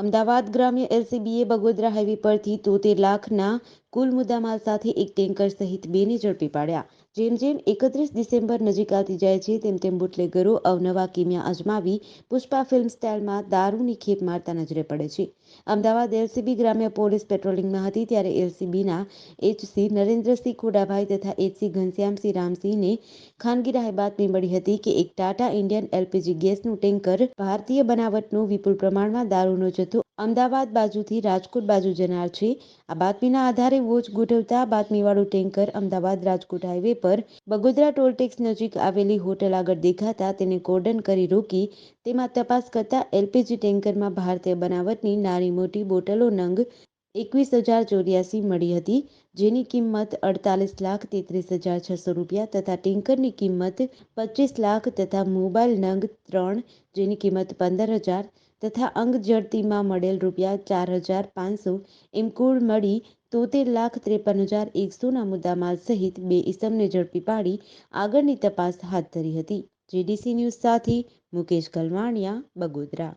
અમદાવાદ ગ્રામ્ય એલસીબીએ બગોદરા હાઈવે પરથી તોતેર લાખના કુલ મુદ્દામાલ સાથે એક ટેન્કર સહિત બેને ઝડપી પાડ્યા. જેમ જેમ એકત્રીસ ડિસેમ્બર નજીક આવતી જાય છે, તેમ તેમ બુટલેગરો અવનવા કિમિયા અજમાવી પુષ્પા ફિલ્મ સ્ટાઇલમાં દારૂની ખેપ મારતા નજરે પડે છે. અમદાવાદ એલસીબી ગ્રામ્ય પોલીસ પેટ્રોલિંગમાં હતી ત્યારે એલસીબીના એચસી નરેન્દ્રસિંહ ખોડાભાઈ તથા એચસી ઘનશ્યામસિંહ રામસિંહને ખાનગી રાહે બાતમી મળી હતી કે એક ટાટા ઇન્ડિયન એલપીજી ગેસનું ટેન્કર ભારતીય બનાવટનું વિપુલ પ્રમાણમાં દારૂનો જથ્થો અમદાવાદ બાજુથી રાજકોટ બાજુ જનાર છે. આ બાતમીના આધારે વોચ ગોઠવતા બાતમીવાળું ટેન્કર અમદાવાદ રાજકોટ હાઈવે પર બગોદરા ટોલટેક્સ નજીક આવેલી હોટલ આગળ દેખાતા તેને કોર્ડન કરી રોકી તેમાં તપાસ કરતા એલપીજી ટેન્કરમાં ભારતીય બનાવટની નાની મોટી બોટલો નંગ એકવીસ હજાર ચોર્યાસી મળી હતી, જેની કિંમત અડતાલીસ લાખ તેત્રીસ હજાર છસો રૂપિયા તથા ટેન્કરની કિંમત પચીસ લાખ તથા મોબાઈલ નંગ ત્રણ, જેની કિંમત પંદર હજાર તથા અંગ જડતીમાં મળેલ રૂપિયા ચાર હજાર પાંચસો એમ કુલ મળી તોતેર લાખ ત્રેપન હજાર એકસોના મુદ્દામાલ સહિત બે ઇસમને ઝડપી પાડી આગળની તપાસ હાથ ધરી હતી. જીડીસી ન્યૂઝ સાથે મુકેશ ગલવાણિયા બગોદરા.